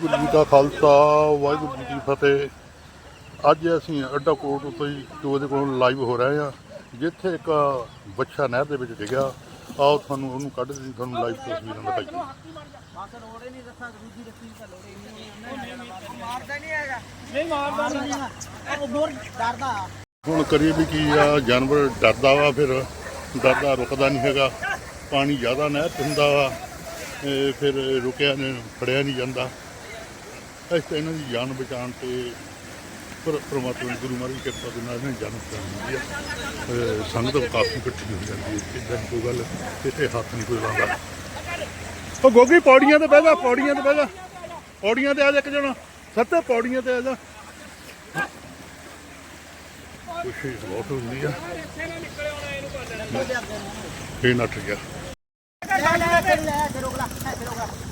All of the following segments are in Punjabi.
ਵਾਹਿਗੁਰੂ ਜੀ ਕਾ ਖਾਲਸਾ ਵਾਹਿਗੁਰੂ ਜੀ ਕੀ ਫਤਿਹ। ਅੱਜ ਅਸੀਂ ਅੱਡਾ ਕੋਟ ਤੋਂ ਹੀ ਜੋ ਦੇ ਕੋਲ ਲਾਈਵ ਹੋ ਰਹੇ ਆ ਜਿੱਥੇ ਇੱਕ ਬੱਚਾ ਨਹਿਰ ਦੇ ਵਿੱਚ ਡਿੱਗਿਆ। ਆਓ ਤੁਹਾਨੂੰ ਉਹਨੂੰ ਕੱਢ ਕੇ ਤੁਹਾਨੂੰ ਲਾਈਵ ਤਸਵੀਰਾਂ ਦਿਖਾਈਏ। ਹੁਣ ਕਰੀਏ ਵੀ ਕੀ ਆ ਜਾਨਵਰ ਡਰਦਾ ਵਾ ਫਿਰ ਡਰਦਾ ਰੁਕਦਾ ਨਹੀਂ ਹੈਗਾ। ਪਾਣੀ ਜ਼ਿਆਦਾ ਨਹਿਰ ਹੁੰਦਾ ਵਾ ਫਿਰ ਰੁਕਿਆ ਨਹੀਂ ਫੜਿਆ ਨਹੀਂ ਜਾਂਦਾ। ਇਸ ਤੇ ਇਹਨਾਂ ਦੀ ਜਾਨ ਬਚਾਉਣ ਤੇ ਪਰ ਪ੍ਰਮਾਤਮਾ ਗੁਰੂ ਮਹਾਰਾਜ ਦੀ ਕਿਰਪਾ ਦੇ ਨਾਲ ਇਹਨਾਂ ਦੀ ਜਾਨ ਬਚਾਉਣੀ ਹੈ ਅਹ, ਸੰਗਤ ਕਾਫੀ ਇਕੱਠੀ ਹੋ ਜਾਂਦੀ ਹੈ। ਇਦਾਂ ਕੋਈ ਗੱਲ ਕਿਤੇ ਹੱਥ ਨਹੀਂ ਕੋਈ ਲਾਉਂਦਾ। ਉਹ ਗੋਗੀ, ਪੌੜੀਆਂ ਤੇ ਬਹਿ ਜਾ, ਪੌੜੀਆਂ ਤੇ ਬਹਿ ਜਾ। ਪੌੜੀਆਂ ਤੇ ਆ ਜਾ ਇੱਕ ਜਣਾ। ਸੱਤੇ ਪੌੜੀਆਂ ਤੇ ਆ ਜਾ। ਖੁਸ਼ੀ ਬਹੁਤ ਹੁੰਦੀ ਆ। ਇਹ ਨੱਠ ਗਿਆ।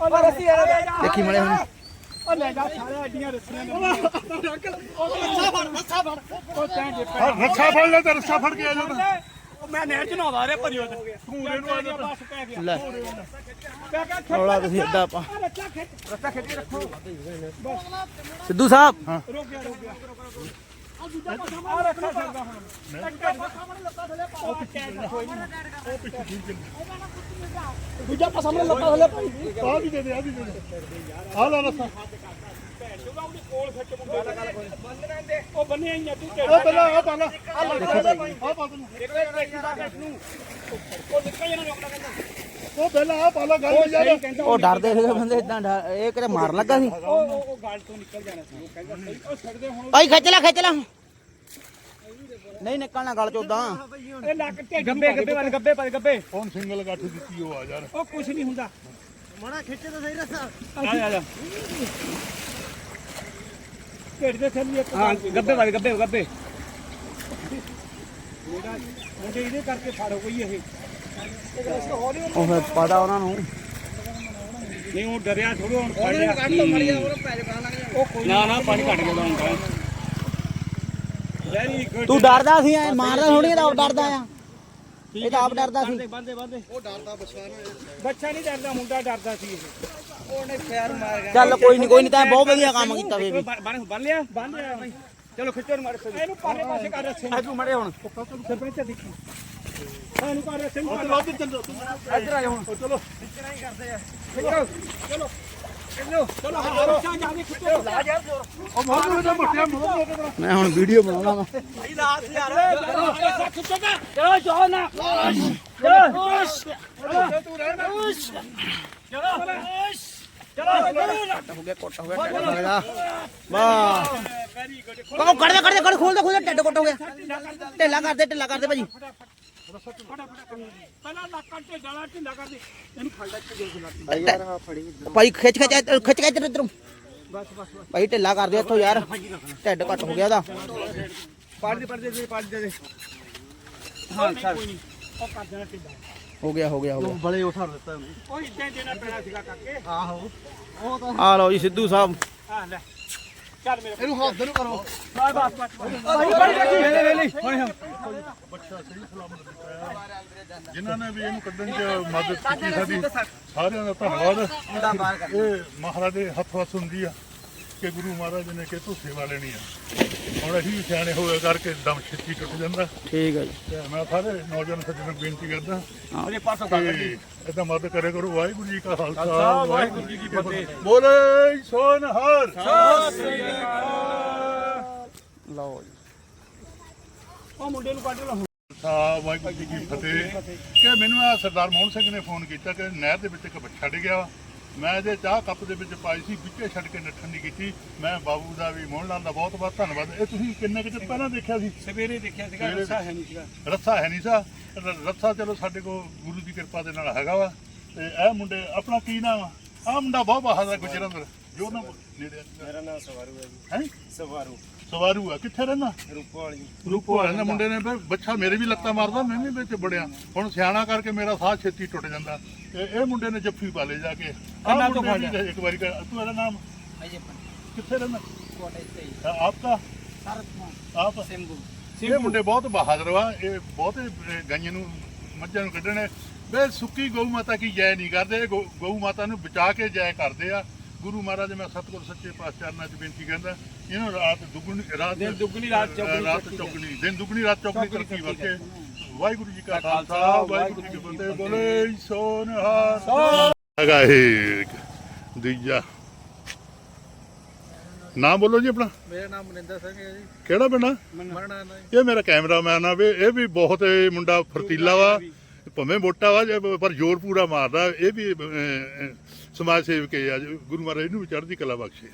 ਉਹ ਰੱਸੀ ਦੇਖੀ ਮਲੇ ਹੁਣ। ਹਾਂ, ਰੱਸਾ ਫੜ ਲੈ ਤੇ ਰੱਸਾ ਫੜ ਕੇ ਆ ਜਾ ਮੈਂ ਨਹਿਰ ਚ ਨਹਾਉਂਦਾ ਰਿਹਾ ਭਰਿਓ ਤੇ। ਤੂੰ ਇਹਨੂੰ ਆ ਜਾ ਬਸ ਪੈ ਗਿਆ ਲੈ ਰੌਲਾ ਤੁਸੀਂ ਸਿੱਧੂ ਸਾਹਿਬ। ਆ ਰੱਖਾ ਸਕਦਾ ਹੁਣ ਇੱਕ ਮਿੰਟ ਸਾਹਮਣੇ ਲੱਤਾਂ ਥੱਲੇ ਪਾ ਕੋਈ ਨਹੀਂ ਦੂਜਾ ਪਾ ਸਾਹਮਣੇ ਲੱਤਾਂ ਥੱਲੇ ਪਾਈ ਆ ਵੀ ਦੇ ਦੇ ਆ ਵੀ ਦੇ ਦੇ ਆ ਲੈ ਰੱਸਾ ਜਦੋਂ ਉਹਦੀ ਕੋਲ ਫਿੱਟ ਮੁੰਡੇ ਦਾ ਗੱਲ ਬੰਦ ਰਹਿੰਦੇ ਉਹ ਬੰਨਿਆ ਹੀ ਆ ਤੂੰ ਉਹ ਪਹਿਲਾਂ ਆ ਪਾ ਲੈ ਆ ਲੈ ਆ ਪਾ ਤੈਨੂੰ ਉਹ ਨਿਕਲ ਜਾਣਾ ਰੋਕਦਾ ਕਹਿੰਦਾ ਉਹ ਪਹਿਲਾਂ ਆ ਪਾ ਲੈ ਗੱਲ ਯਾਰ ਉਹ ਡਰਦੇ ਸੀਗੇ ਬੰਦੇ ਡਰ- ਇਹ ਕਿਤੇ ਮਾਰਨ ਲੱਗਾ ਸੀ। ਉਹ ਉਹ ਗੱਲ ਤੋਂ ਨਿਕਲ ਜਾਣਾ ਸੀ। ਉਹ ਕਹਿੰਦਾ ਸਹੀ ਉਹ ਛੱਡਦੇ ਹੁਣ। ਭਾਈ ਖਿੱਚ ਲੈ ਖਿੱਚ ਲੈ। ਨਹੀਂ ਨਿਕਲਣਾ ਗੱਲ ਚ ਉਦਾਂ ਇਹ ਲੱਕ ਢਿੱਡ ਗੱਬੇ ਗੱਬੇ ਵਾਲੇ ਗੱਬੇ ਪਰ ਗੱਬੇ। ਹੁਣ ਸਿੰਗਲ ਗੱਠ ਦਿੱਤੀ ਉਹ ਆ ਯਾਰ। ਉਹ ਕੁਝ ਨਹੀਂ ਹੁੰਦਾ। ਮੜਾ ਖਿੱਚ ਤਾਂ ਸਹੀ ਰੱਸਾ ਆ ਜਾ ਢਿੱਡ ਦੇ ਥੱਲੇ ਇੱਕ ਹਾਂ ਗੱਬੇ ਵਾਲੇ ਗੱਬੇ ਗੱਬੇ। ਮੁੰਡੇ ਇਹਦੇ ਕਰਕੇ ਫੜ ਹੋਈ ਇਹ। ਉਹ ਫਿਰ ਪਤਾ ਉਹਨਾਂ ਨੂੰ। ਨਹੀਂ ਉਹ ਡਰਿਆ ਥੋੜਾ ਹੁਣ ਫੜ ਲਿਆ ਉਹ ਕੋਈ ਨਾ ਨਾ ਪਾਣੀ ਘਟ ਗਿਆ ਹੁਣ ਤਾਂ। ਵੈਰੀ ਗੁੱਡ ਤੂੰ ਡਰਦਾ ਸੀ ਐ ਮਾਰਦਾ ਥੋੜੀ ਇਹਦਾ ਆਪ ਡਰਦਾ ਆ। ਇਹ ਤਾਂ ਆਪ ਡਰਦਾ ਸੀ। ਬੰਦੇ ਬੰਦੇ ਉਹ ਡਰਦਾ ਬੱਚਾ ਬੱਚਾ ਨਹੀਂ ਡਰਦਾ ਮੁੰਡਾ ਡਰਦਾ ਸੀ ਇਹ। ਉਹਨੇ ਪੈਰ ਮਾਰ ਗਿਆ। ਚੱਲ ਕੋਈ ਨਹੀਂ ਕੋਈ ਨਹੀਂ ਤਾਂ ਬਹੁਤ ਵਧੀਆ ਕੰਮ ਕੀਤਾ ਬੇਬੀ। ਬੰਨ ਬੰਨ ਲਿਆ? ਬੰਨ ਲਿਆ ਚਲੋ ਖਿੱਚੋ ਨੂੰ ਮਾਰ ਇਹਨੂੰ ਪਾਰੇ ਪਾਸੇ ਕਰ ਰੱਸੇ ਨੂੰ ਮੜੇ ਹੁਣ। ਸਰਪੰਚ ਦੇਖੀ। ਇਹਨੂੰ ਕਰ ਰੱਸੇ ਨੂੰ ਚਲੋ ਉੱਧਰ ਚੱਲੋ ਇੱਧਰ ਆਇਓ ਹੁਣ ਚਲੋ ਇਤਨਾ ਹੀ ਕਰਦੇ ਆ ਚਲੋ ਚਲੋ ਮੈਂ ਹੁਣ ਵੀਡੀਓ ਬਣਾਉਣਾ ਵਾ। ਚਲੋ ਚੋ ਨਾ ਚਲੋ ਤੂੰ ਰਹਿਣਾ ਚਲੋ ਵਾਹ ਉਹ ਕੱਢ ਦੇ ਕੱਢ ਦੇ ਖੋਲ ਦੇ ਖੋਲ ਦੇ। ਟੱਡ ਕੁੱਟ ਹੋ ਗਿਆ। ਢਿੱਲਾ ਕਰਦੇ ਢਿੱਲਾ ਕਰਦੇ ਭਾਜੀ। ਪਹਿਲਾਂ ਲੱਕਾਂ ਤੇ ਡਾਲਾ ਢਿੱਲਾ ਕਰ ਦੇ ਇਹਨੂੰ ਫੜ ਲੈ ਤੇ ਦੇ ਭਾਈ ਖਿੱਚ ਖਿੱਚ ਇੱਧਰ- ਖਿੱਚ ਕੇ ਇੱਧਰ ਇੱਧਰੋਂ। ਭਾਈ ਢਿੱਲਾ ਕਰ ਦਿਓ ਇੱਥੋਂ ਯਾਰ ਢਿੱਡ ਘੱਟ ਹੋ ਗਿਆ ਉਹਦਾ। ਪੜ ਦੇ ਪੜ ਦੇ ਦੇ ਪੜ ਦੇ ਦੇ ਹਾਂ ਸਰ ਉਹ ਕਰ ਦੇਣਾ ਢਿੱਲਾ ਹੋ ਗਿਆ ਹੋ ਗਿਆ ਹੋ ਗਿਆ। ਬੜੇ ਉਠਾ ਦਿੱਤਾ ਉਹ ਇੱਦਾਂ ਹੀ ਦੇਣਾ ਪੈਣਾ ਸੀਗਾ ਕਾਕੇ ਆ ਲਓ ਜੀ ਸਿੱਧੂ ਸਾਹਿਬ। ਆ ਲੈ। ਚੱਲ ਮੇਰੇ ਇਹਨੂੰ ਹੱਥ ਨੂੰ ਕਰੋ। ਬਸ ਬਸ ਬਸ ਭਾਈ ਬੜੀ ਰੱਖੀ ਵੇਲੇ ਵੇਲੇ ਜਿਨ੍ਹਾਂ ਨੇ ਵੀ ਇਹਨੂੰ ਕੱਢਣ 'ਚ ਮਦਦ ਕੀਤੀ ਸਾਡੀ ਸਾਰਿਆਂ ਦਾ ਧੰਨਵਾਦ। ਇਹ ਮਹਾਰਾਜ ਦੇ ਹੱਥ ਵਸ ਹੁੰਦੀ ਆ ਕਿ ਗੁਰੂ ਮਹਾਰਾਜ ਨੇ ਕਿਤੋਂ ਸੇਵਾ ਲੈਣੀ ਆ। ਹੁਣ ਅਸੀਂ ਸਿਆਣੇ ਹੋਏ ਕਰਕੇ ਦਮ ਛੇਤੀ ਟੁੱਟ ਜਾਂਦਾ। ਠੀਕ ਹੈ ਜੀ। ਤੇ ਮੈਂ ਸਾਰੇ ਨੌਜਵਾਨ ਸੱਜਣਾਂ ਨੂੰ ਬੇਨਤੀ ਕਰਦਾ ਉਹਦੇ ਪਾਸੋਂ ਕਿ ਇਦਾਂ ਮਦਦ ਕਰਿਆ ਕਰੋ। ਵਾਹਿਗੁਰੂ ਜੀ ਕਾ ਖਾਲਸਾ ਵਾਹਿਗੁਰੂ ਜੀ ਕੀ ਫਤਿਹ। ਬੋਲੇ ਸੋਨਹਰ ਲਓ ਜੀ। ਉਹ ਮੁੰਡੇ ਨੂੰ ਕੱਢ ਲਾ ਖਾਲਸਾ ਵਾਹਿਗੁਰੂ ਜੀ ਕੀ ਫਤਿਹ। ਕਿ ਮੈਨੂੰ ਆ ਸਰਦਾਰ ਮੋਹਨ ਸਿੰਘ ਨੇ ਫੋਨ ਕੀਤਾ ਕਿ ਨਹਿਰ ਦੇ ਵਿੱਚ ਇੱਕ ਬੱਚਾ ਡਿੱਗਿਆ ਵਾ। ਮੈਂ ਜੇ ਚਾਹ ਕੱਪ ਦੇ ਵਿੱਚ ਪਾਈ ਸੀ ਵਿੱਚੇ ਛੱਡ ਕੇ ਨੱਠਣ ਨਹੀਂ ਕੀਤੀ। ਮੈਂ ਬਾਬੂ ਦਾ ਵੀ ਮੋਹਨ ਲਾਲ ਦਾ ਬਹੁਤ ਬਹੁਤ ਧੰਨਵਾਦ। ਇਹ ਤੁਸੀਂ ਕਿੰਨੇ ਕਿਤੇ ਪਹਿਲਾਂ ਦੇਖਿਆ ਸੀ? ਸਵੇਰੇ ਦੇਖਿਆ ਸੀਗਾ ਸਵੇਰੇ ਰਸਾ ਹੈ ਨਹੀਂ ਸੀਗਾ। ਰੱਸਾ ਹੈ ਨਹੀਂ ਸਾ। ਰ- ਰੱਸਾ ਚਲੋ ਸਾਡੇ ਕੋਲ ਗੁਰੂ ਦੀ ਕਿਰਪਾ ਦੇ ਨਾਲ ਹੈਗਾ ਵਾ। ਤੇ ਇਹ ਮੁੰਡੇ ਆਪਣਾ ਕੀ ਨਾਮ ਆ? ਆਹ ਮੁੰਡਾ ਬਹੁਤ ਬਹਾਦਰ ਗੁਜਰੰਦਰ। ਜੋ ਨਾ ਨੇੜੇ ਮੇਰਾ ਨਾਮ ਸਵਾਰੂ ਹੈ ਜੀ। ਹੈ? ਸਵਾਰੂ। ਸਵਾਰੂ ਆ। ਕਿੱਥੇ ਰਹਿਣਾ ਰੂਪੋ ਵਾਲੀ। ਰੂਪੋ ਵਾਲੇ। ਨੇ ਮੁੰਡੇ ਨੇ ਫਿਰ ਬੱਚਾ ਮੇਰੇ ਵੀ ਲੱਤਾਂ ਮਾਰਦਾ ਮੈਂ ਵੀ ਵਿੱਚ ਬੜਿਆ। ਹੁਣ ਸਿਆਣਾ ਕਰਕੇ ਮੇਰਾ ਸਾਹ ਛੇਤੀ ਟੁੱਟ ਜਾਂਦਾ। ਤੇ ਇਹ ਮੁੰਡੇ ਨੇ ਜੱਫੀ ਪਾ ਲਏ ਜਾ ਕੇ। ਕੰਨਾਂ ਤੋਂ ਖਾ ਇੱਕ ਵਾਰੀ ਕਰ- ਤੂੰ ਇਹਦਾ ਨਾਮ? ਕਿੱਥੇ ਰਹਿਣਾ ਕੋਟੇ ਤੇ ਆਪਕਾ? ਆਪ? ਸਿੰਬੂ ਇਹ ਮੁੰਡੇ ਬਹੁਤ ਬਹਾਦਰ ਵਾ। ਇਹ ਬਹੁਤੇ ਗਾਈਆਂ ਨੂੰ ਮੱਝਾਂ ਨੂੰ ਕੱਢਣੇ। ਵੇ ਸੁੱਕੀ ਗਊ ਮਾਤਾ ਕੀ ਜੈ ਨਹੀਂ ਕਰਦੇ। ਗਊ ਮਾਤਾ ਨੂੰ ਬਚਾ ਕੇ ਜੈ ਕਰਦੇ ਆ। ਗੁਰੂ ਮਹਾਰਾਜ ਮੈਂ ਸਤਿਗੁਰ ਸੱਚੇ ਪਾਤਸ਼ਾਹ ਨਾਲ ਬੇਨਤੀ ਕਰਦਾ ਇਹਨੂੰ ਰਾਤ ਦੁੱਗਣੀ ਰਾਤ ਦਿਨ ਦੁੱਗਣੀ, ਰਾਤ ਚੌਗੁਣੀ ਰਾਤ ਚੌਗੁਣੀ ਦਿਨ ਦੁੱਗਣੀ ਰਾਤ ਚੌਗੁਣੀ ਤਰੱਕੀ ਵਰਕੇ ਵਾਹਿਗੁਰੂ ਜੀ ਕਾ ਖਾਲਸਾ ਵਾਹਿਗੁਰੂ ਜੀ ਕੀ ਫਤਿਹ। ਬੋਲੇ ਸੋਨਹਾਰ। ਹੈਗਾ ਇਹ ਦੂਜਾ। ਨਾਮ ਬੋਲੋ ਜੀ ਆਪਣਾ। ਮੇਰਾ ਨਾਮ ਮਨਿੰਦਰ ਸਿੰਘ ਹੈ ਜੀ। ਕਿਹੜਾ ਪਿੰਡ ਆ? ਮਰਨਾ ਇਹ ਮੇਰਾ ਕੈਮਰਾਮੈਨ ਆ ਵੀ ਇਹ ਵੀ ਬਹੁਤ ਇਹ ਮੁੰਡਾ ਫਰਤੀਲਾ ਵਾ। ਭਵੇਂ ਮੋਟਾ ਵਾ ਜੇ ਪਰ ਜ਼ੋਰ ਪੂਰਾ ਮਾਰਦਾ, ਇਹ ਵੀ ਸਮਾਜ ਸੇਵਕ ਹੈ ਆ ਗੁਰੂ ਮਹਾਰਾਜ ਇਹਨੂੰ ਵੀ ਚੜ੍ਹਦੀ ਕਲਾ ਬਖਸ਼ੇ।